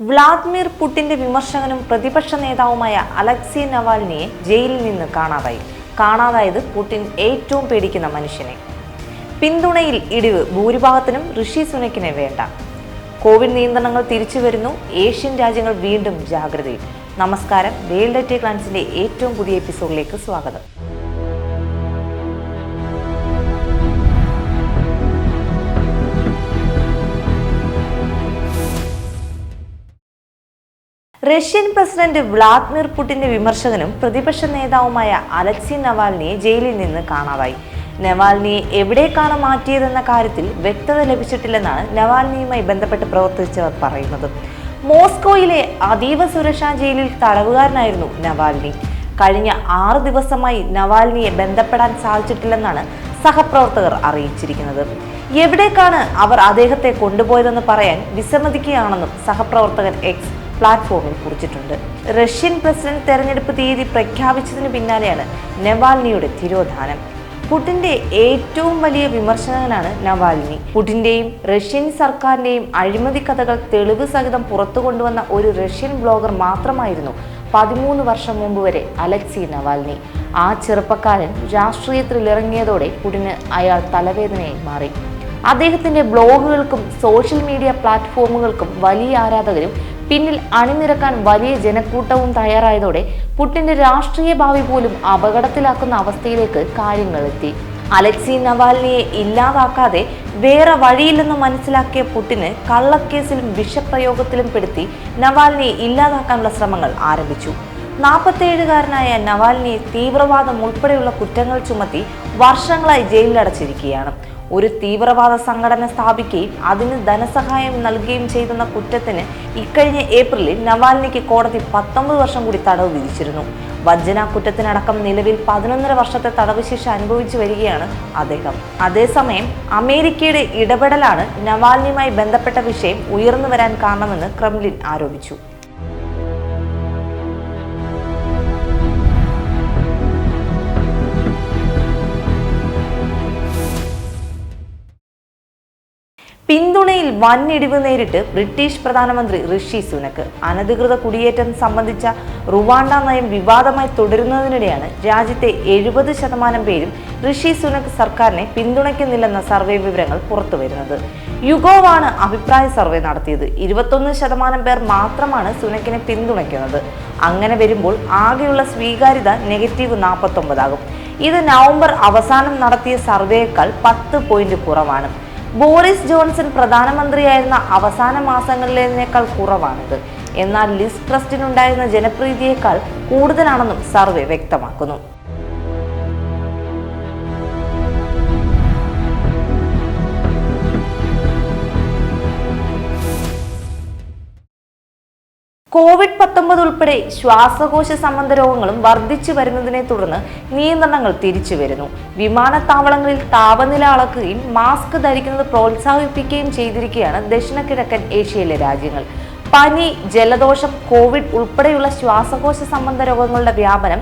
Vladimir പുടിന്റെ വിമർശകനും പ്രതിപക്ഷ നേതാവുമായ അലക്സി നവാൽനിയെ ജയിലിൽ നിന്ന് കാണാതായി. കാണാതായത് പുടിൻ ഏറ്റവും പേടിക്കുന്ന മനുഷ്യനെ. പിന്തുണയിൽ ഇടിവ് ഭൂരിഭാഗത്തിനും ഋഷി സുനക്കിനെ വേണ്ട. കോവിഡ് നിയന്ത്രണങ്ങൾ തിരിച്ചു വരുന്നു. ഏഷ്യൻ രാജ്യങ്ങൾ വീണ്ടും ജാഗ്രതയിൽ. നമസ്കാരം. വേൾഡ് ടെക് ക്ലാൻസിന്റെ ഏറ്റവും പുതിയ എപ്പിസോഡിലേക്ക് സ്വാഗതം. റഷ്യൻ പ്രസിഡന്റ് വ്ളാദിമിർ പുടിന്റെ വിമർശകനും പ്രതിപക്ഷ നേതാവുമായ അലക്സി നവാൽനിയെ ജയിലിൽ നിന്ന് കാണാതായി. നവാൽനിയെ എവിടേക്കാണ് മാറ്റിയതെന്ന കാര്യത്തിൽ വ്യക്തത ലഭിച്ചിട്ടില്ലെന്നാണ് നവാൽനിയുമായി ബന്ധപ്പെട്ട് പ്രവർത്തിച്ചവർ പറയുന്നത്. മോസ്കോയിലെ അതീവ സുരക്ഷാ ജയിലിൽ തടവുകാരനായിരുന്നു നവാൽനി. കഴിഞ്ഞ ആറ് ദിവസമായി നവാൽനിയെ ബന്ധപ്പെടാൻ സാധിച്ചിട്ടില്ലെന്നാണ് സഹപ്രവർത്തകർ അറിയിച്ചിരിക്കുന്നത്. എവിടേക്കാണ് അവർ അദ്ദേഹത്തെ കൊണ്ടുപോയതെന്ന് പറയാൻ വിസമ്മതിക്കുകയാണെന്നും സഹപ്രവർത്തകൻ എക്സ് പ്ലാറ്റ്ഫോമിൽ കുറിച്ചിട്ടുണ്ട്. റഷ്യൻ പ്രസിഡന്റ് തെരഞ്ഞെടുപ്പ് തീയതി പ്രഖ്യാപിച്ചതിന് പിന്നാലെയാണ് നവാൽനിയുടെ തിരോധാനം. പുടിന്റെ ഏറ്റവും വലിയ വിമർശകനാണ് നവാൽനി. പുടിന്റെയും റഷ്യൻ സർക്കാരിന്റെയും അഴിമതി കഥകൾ തെളിവ് സഹിതം പുറത്തു കൊണ്ടുവന്ന ഒരു റഷ്യൻ ബ്ലോഗർ മാത്രമായിരുന്നു പതിമൂന്ന് വർഷം മുമ്പ് വരെ അലക്സി നവാൽനി. ആ ചെറുപ്പക്കാരൻ രാഷ്ട്രീയത്തിൽ ഇറങ്ങിയതോടെ പുടിന് അയാൾ തലവേദനയായി മാറി. അദ്ദേഹത്തിന്റെ ബ്ലോഗുകൾക്കും സോഷ്യൽ മീഡിയ പ്ലാറ്റ്ഫോമുകൾക്കും വലിയ ആരാധകരും പിന്നിൽ അണിനിരക്കാൻ വലിയ ജനക്കൂട്ടവും തയ്യാറായതോടെ പുട്ടിന്റെ രാഷ്ട്രീയ ഭാവി പോലും അപകടത്തിലാക്കുന്ന അവസ്ഥയിലേക്ക് കാര്യങ്ങൾ എത്തി അലക്സി നവാലിനിയെ ഇല്ലാതാക്കാതെ വേറെ വഴിയില്ലെന്ന് മനസ്സിലാക്കിയ പുട്ടിന് കള്ളക്കേസിലും വിഷപ്രയോഗത്തിലും പെടുത്തി നവാലിനിയെ ഇല്ലാതാക്കാനുള്ള ശ്രമങ്ങൾ ആരംഭിച്ചു. നാൽപ്പത്തേഴുകാരനായ നവാലിനിയെ തീവ്രവാദം ഉൾപ്പെടെയുള്ള കുറ്റങ്ങൾ ചുമത്തി വർഷങ്ങളായി ജയിലിലടച്ചിരിക്കുകയാണ്. ഒരു തീവ്രവാദ സംഘടന സ്ഥാപിക്കുകയും അതിന് ധനസഹായം നൽകുകയും ചെയ്തെന്ന കുറ്റത്തിന് ഇക്കഴിഞ്ഞ ഏപ്രിലിൽ നവാലിനിക്ക് കോടതി പത്തൊമ്പത് വർഷം കൂടി തടവ് വിധിച്ചിരുന്നു. വഞ്ചന കുറ്റത്തിനടക്കം നിലവിൽ പതിനൊന്നര വർഷത്തെ തടവ് ശിക്ഷ അനുഭവിച്ചു വരികയാണ് അദ്ദേഹം. അതേസമയം അമേരിക്കയുടെ ഇടപെടലാണ് നവാലിനിയുമായി ബന്ധപ്പെട്ട വിഷയം ഉയർന്നു വരാൻ കാരണമെന്ന് ക്രെംലിൻ ആരോപിച്ചു. പിന്തുണയിൽ വൻ ഇടിവ് നേരിട്ട് ബ്രിട്ടീഷ് പ്രധാനമന്ത്രി ഋഷി സുനക്ക്. അനധികൃത കുടിയേറ്റം സംബന്ധിച്ച റുവാണ്ട നയം വിവാദമായി തുടരുന്നതിനിടെയാണ് രാജ്യത്തെ എഴുപത് ശതമാനം പേരും ഋഷി സുനക് സർക്കാരിനെ പിന്തുണയ്ക്കുന്നില്ലെന്ന സർവേ വിവരങ്ങൾ പുറത്തുവരുന്നത്. യുഗോവാണ് അഭിപ്രായ സർവേ നടത്തിയത്. ഇരുപത്തൊന്ന് ശതമാനം പേർ മാത്രമാണ് സുനക്കിനെ പിന്തുണയ്ക്കുന്നത്. അങ്ങനെ വരുമ്പോൾ ആകെയുള്ള സ്വീകാര്യത നെഗറ്റീവ് നാൽപ്പത്തൊമ്പതാകും. ഇത് നവംബർ അവസാനം നടത്തിയ സർവേയേക്കാൾ പത്ത് പോയിന്റ് കുറവാണ്. ബോറിസ് ജോൺസൺ പ്രധാനമന്ത്രിയായിരുന്ന അവസാന മാസങ്ങളിലേതിനേക്കാൾ കുറവാണിത്. എന്നാൽ ലിസ് ട്രസ്റ്റിനുണ്ടായിരുന്ന ജനപ്രീതിയേക്കാൾ കൂടുതലാണെന്നും സർവേ വ്യക്തമാക്കുന്നു. കോവിഡ് പത്തൊമ്പത് ഉൾപ്പെടെ ശ്വാസകോശ സംബന്ധ രോഗങ്ങളും വർദ്ധിച്ചു വരുന്നതിനെ തുടർന്ന് നിയന്ത്രണങ്ങൾ തിരിച്ചു വരുന്നു. വിമാനത്താവളങ്ങളിൽ താപനില അളക്കുകയും മാസ്ക് ധരിക്കുന്നത് പ്രോത്സാഹിപ്പിക്കുകയും ചെയ്തിരിക്കുകയാണ് ദക്ഷിണ കിഴക്കൻ ഏഷ്യയിലെ രാജ്യങ്ങൾ. പനി ജലദോഷം കോവിഡ് ഉൾപ്പെടെയുള്ള ശ്വാസകോശ സംബന്ധ രോഗങ്ങളുടെ വ്യാപനം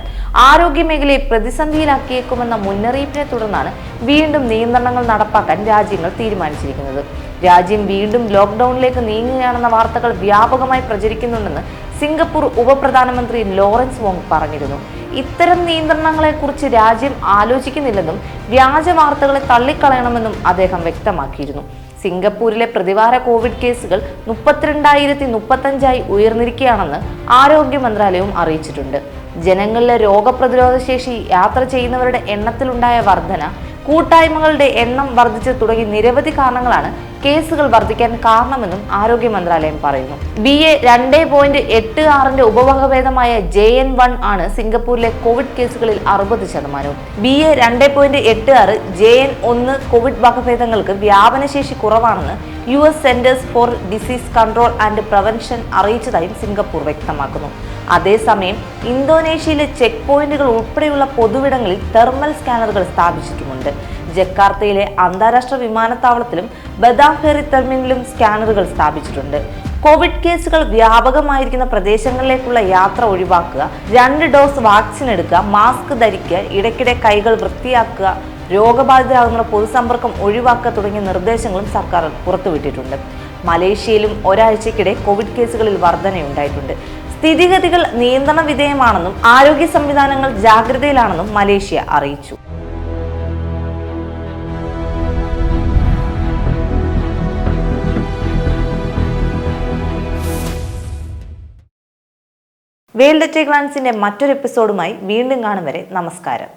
ആരോഗ്യ മേഖലയെ പ്രതിസന്ധിയിലാക്കിയേക്കുമെന്ന മുന്നറിയിപ്പിനെ തുടർന്നാണ് വീണ്ടും നിയന്ത്രണങ്ങൾ നടപ്പാക്കാൻ രാജ്യങ്ങൾ തീരുമാനിച്ചിരിക്കുന്നത്. രാജ്യം വീണ്ടും ലോക്ക്ഡൌണിലേക്ക് നീങ്ങുകയാണെന്ന വാർത്തകൾ വ്യാപകമായി പ്രചരിക്കുന്നുണ്ടെന്ന് സിംഗപ്പൂർ ഉപപ്രധാനമന്ത്രി ലോറൻസ് വോങ് പറഞ്ഞിരുന്നു. ഇത്തരം നിയന്ത്രണങ്ങളെക്കുറിച്ച് രാജ്യം ആലോചിക്കുന്നില്ലെന്നും വ്യാജ വാർത്തകളെ തള്ളിക്കളയണമെന്നും അദ്ദേഹം വ്യക്തമാക്കിയിരുന്നു. സിംഗപ്പൂരിലെ പ്രതിവാര കോവിഡ് കേസുകൾ മുപ്പത്തിരണ്ടായിരത്തി മുപ്പത്തഞ്ചായി ഉയർന്നിരിക്കുകയാണെന്ന് ആരോഗ്യ മന്ത്രാലയവും അറിയിച്ചിട്ടുണ്ട്. ജനങ്ങളിലെ രോഗപ്രതിരോധ ശേഷി യാത്ര ചെയ്യുന്നവരുടെ എണ്ണത്തിലുണ്ടായ വർധന കൂട്ടായ്മകളുടെ എണ്ണം വർദ്ധിച്ചു തുടങ്ങി നിരവധി കാരണങ്ങളാണ് കേസുകൾ വർദ്ധിക്കാൻ കാരണമെന്നും ആരോഗ്യ മന്ത്രാലയം പറയുന്നു. ബി എ രണ്ട് പോയിന്റ് എട്ട് ആറിന്റെ ഉപവകഭേദമായ ജെ എൻ വൺ ആണ് സിംഗപ്പൂരിലെ കോവിഡ് കേസുകളിൽ അറുപത് ശതമാനവും. ബി എ രണ്ട് പോയിന്റ് എട്ട് ആറ് ജെ എൻ ഒന്ന് കോവിഡ് വകഭേദങ്ങൾക്ക് വ്യാപനശേഷി കുറവാണെന്ന് U S centers for disease control and prevention അറിയിച്ചതായും സിംഗപ്പൂർ വ്യക്തമാക്കുന്നു. അതേസമയം ഇന്തോനേഷ്യയിലെ ചെക്ക് പോയിന്റുകൾ ഉൾപ്പെടെയുള്ള പൊതുവിടങ്ങളിൽ തെർമൽ സ്കാനറുകൾ സ്ഥാപിച്ചിട്ടുമുണ്ട്. ജക്കാർത്തയിലെ അന്താരാഷ്ട്ര വിമാനത്താവളത്തിലും ബദാംഫേറി ടെർമിനലിലും സ്കാനറുകൾ സ്ഥാപിച്ചിട്ടുണ്ട്. കോവിഡ് കേസുകൾ വ്യാപകമായിരിക്കുന്ന പ്രദേശങ്ങളിലേക്കുള്ള യാത്ര ഒഴിവാക്കുക രണ്ട് ഡോസ് വാക്സിൻ എടുക്കുക മാസ്ക് ധരിക്കുക ഇടയ്ക്കിടെ കൈകൾ വൃത്തിയാക്കുക രോഗബാധിതരാകുന്ന പൊതുസമ്പർക്കം ഒഴിവാക്കുക തുടങ്ങിയ നിർദ്ദേശങ്ങളും സർക്കാർ പുറത്തുവിട്ടിട്ടുണ്ട്. മലേഷ്യയിലും ഒരാഴ്ചക്കിടെ കോവിഡ് കേസുകളിൽ വർധനയുണ്ടായിട്ടുണ്ട്. സ്ഥിതിഗതികൾ നിയന്ത്രണ വിധേയമാണെന്നും ആരോഗ്യ സംവിധാനങ്ങൾ ജാഗ്രതയിലാണെന്നും മലേഷ്യ അറിയിച്ചു. വേൾഡ് ടെക് ഗ്ലാൻസിന്റെ മറ്റൊരു എപ്പിസോഡുമായി വീണ്ടും കാണും വരെ നമസ്കാരം.